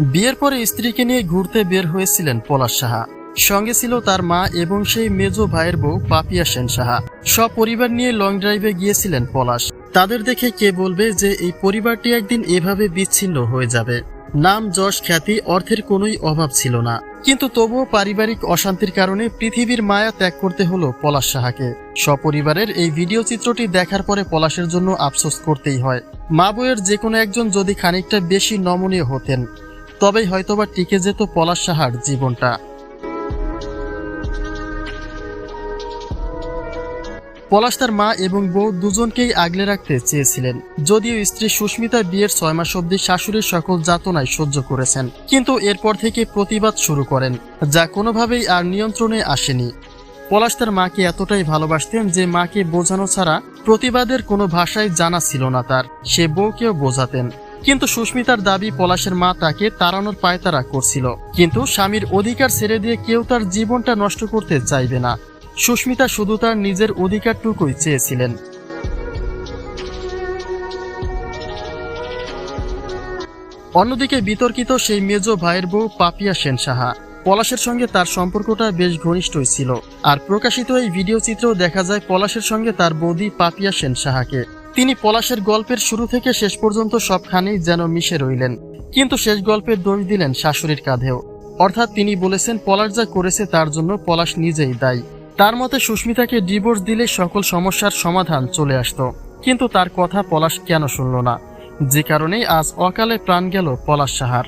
বিয়ের পরে স্ত্রীকে নিয়ে ঘুরতে বের হয়েছিলেন পলাশ সাহা। সঙ্গে ছিল তার মা এবং সেই মেজ ভাইয়ের বউ পাপিয়া সেন সাহা। সপরিবার নিয়ে লং ড্রাইভে গিয়েছিলেন পলাশ। তাদের দেখে কে বলবে যে এই পরিবারটি একদিন এভাবে বিচ্ছিন্ন হয়ে যাবে। নাম, যশ, খ্যাতি, অর্থের কোনোই অভাব ছিল না। কিন্তু তবুও পারিবারিক অশান্তির কারণে পৃথিবীর মায়া ত্যাগ করতে হলো পলাশ সাহাকে। সপরিবারের এই ভিডিও চিত্রটি দেখার পরে পলাশের জন্য আফসোস করতেই হয়। মা বইয়ের যে কোনো একজন যদি খানিকটা বেশি নমনীয় হতেন তবেই হয়তোবা টিকে যেত পলাশ সাহার জীবনটা। পলাশ তার মা এবং বউ দুজনকেই আগলে রাখতে চেয়েছিলেন। যদিও স্ত্রী সুস্মিতা বিয়ের ছয় মাস অবধি শাশুড়ির সকল যাতনায় সহ্য করেছেন। কিন্তু এরপর থেকে প্রতিবাদ শুরু করেন, যা কোনোভাবেই আর নিয়ন্ত্রণে আসেনি। পলাশ তার মাকে এতটাই ভালোবাসতেন যে মাকে বোঝানো ছাড়া প্রতিবাদের কোনো ভাষায় জানা ছিল না তার। সে বউকেও বোঝাতেন। কিন্তু সুস্মিতার দাবি পলাশের মা তাকে তাড়ানোর পায়তারা করছিল। কিন্তু স্বামীর অধিকার ছেড়ে দিয়ে কেউ তার জীবনটা নষ্ট করতে চাইবে না। সুস্মিতা শুধু তার নিজের অধিকারটুকুই চেয়েছিলেন। অন্যদিকে বিতর্কিত সেই মেজ ভাইয়ের বউ পাপিয়া সেন সাহা। পলাশের সঙ্গে তার সম্পর্কটা বেশ ঘনিষ্ঠই ছিল। আর প্রকাশিত এই ভিডিও চিত্রেও দেখা যায় পলাশের সঙ্গে তার বৌদি পাপিয়া সেন সাহাকে। তিনি পলাশের গল্পের শুরু থেকে শেষ পর্যন্ত সবখানেই যেন মিশে রইলেন। কিন্তু শেষ গল্পের দোষ দিলেন শাশুড়ির কাঁধেও। অর্থাৎ তিনি বলেছেন, পলাশ যা করেছে তার জন্য পলাশ নিজেই দায়ী। তার মতে সুস্মিতাকে ডিভোর্স দিলে সকল সমস্যার সমাধান চলে আসত। কিন্তু তার কথা পলাশ কেন শুনল না? যে কারণেই আজ অকালে প্রাণ গেল পলাশ সাহার।